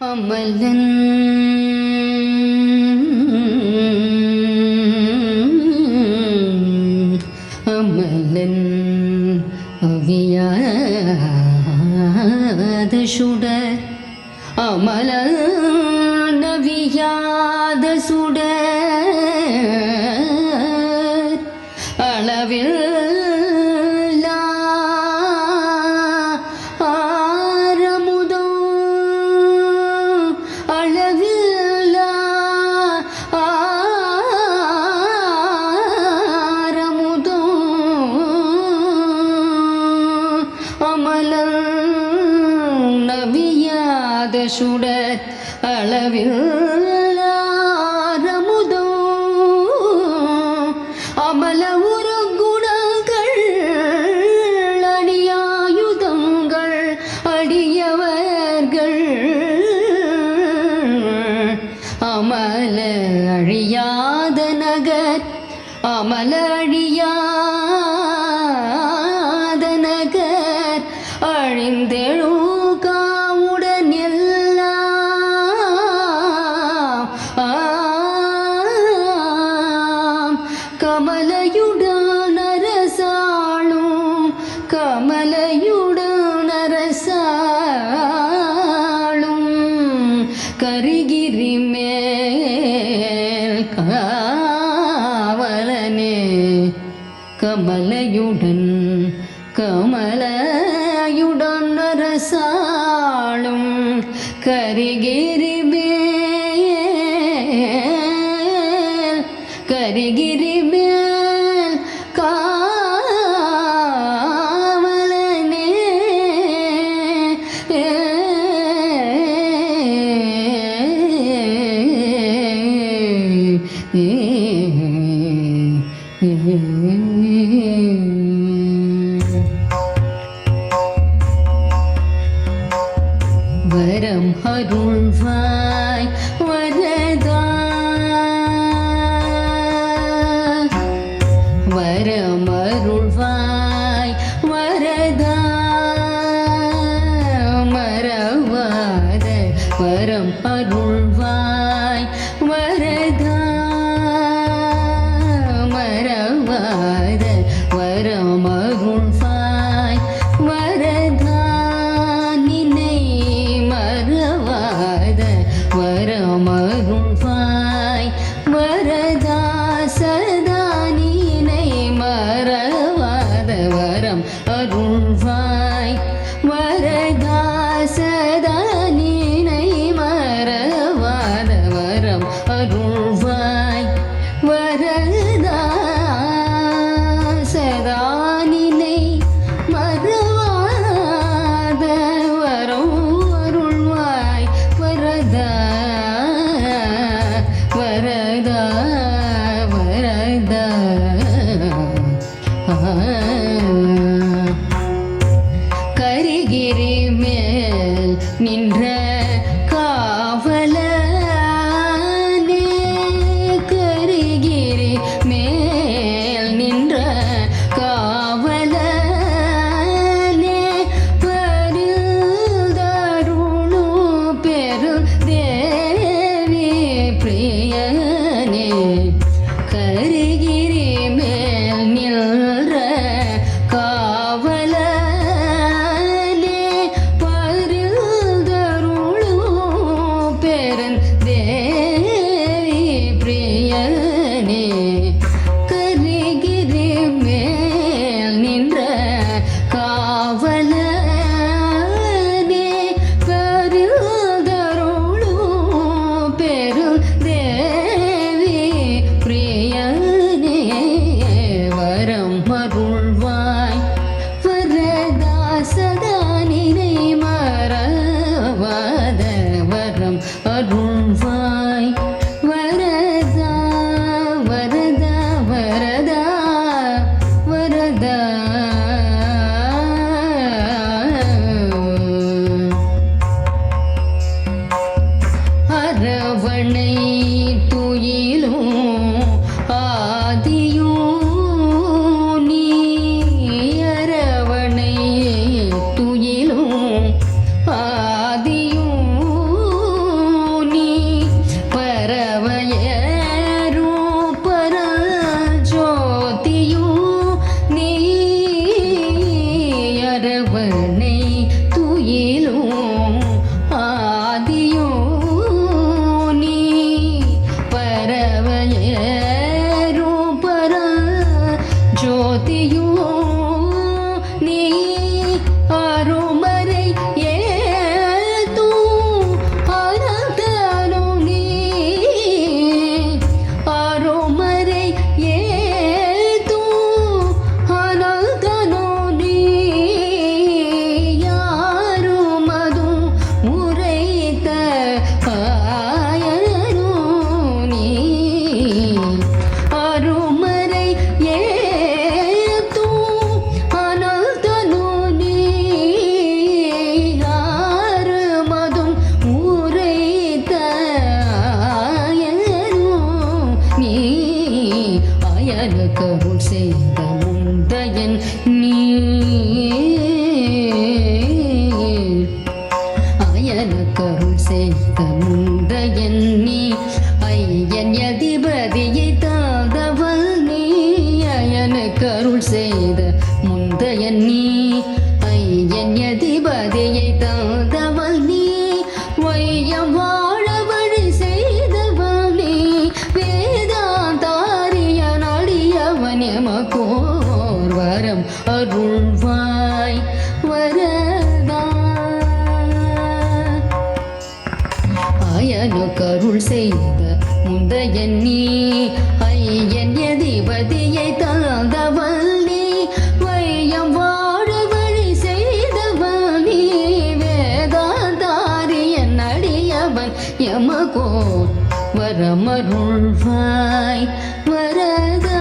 അമലൻ. അമലൻ അവിയാദ ശുട അമലൻ அரசுட அளவில் ஆரமுதோ அமல உருகுணங்கள் அடியாயுதங்கள் அடியவர்கள். அமல அழியாத நகர் அமல മനസ്സാളും കരികേരി về đầm hơi buồn vai இருக்க அருள் செய்தார் அருள்வாய் வரதா. அயனு கருள் செய்த முந்தையன் நீ ஐயன் எதிபதியை தாழ்ந்தவள் நீ வையம் வாழ வழி செய்தவள் நீ வேதாந்தாரியன் அடியவன் எமகோ வரமருள்வாய் வரதா.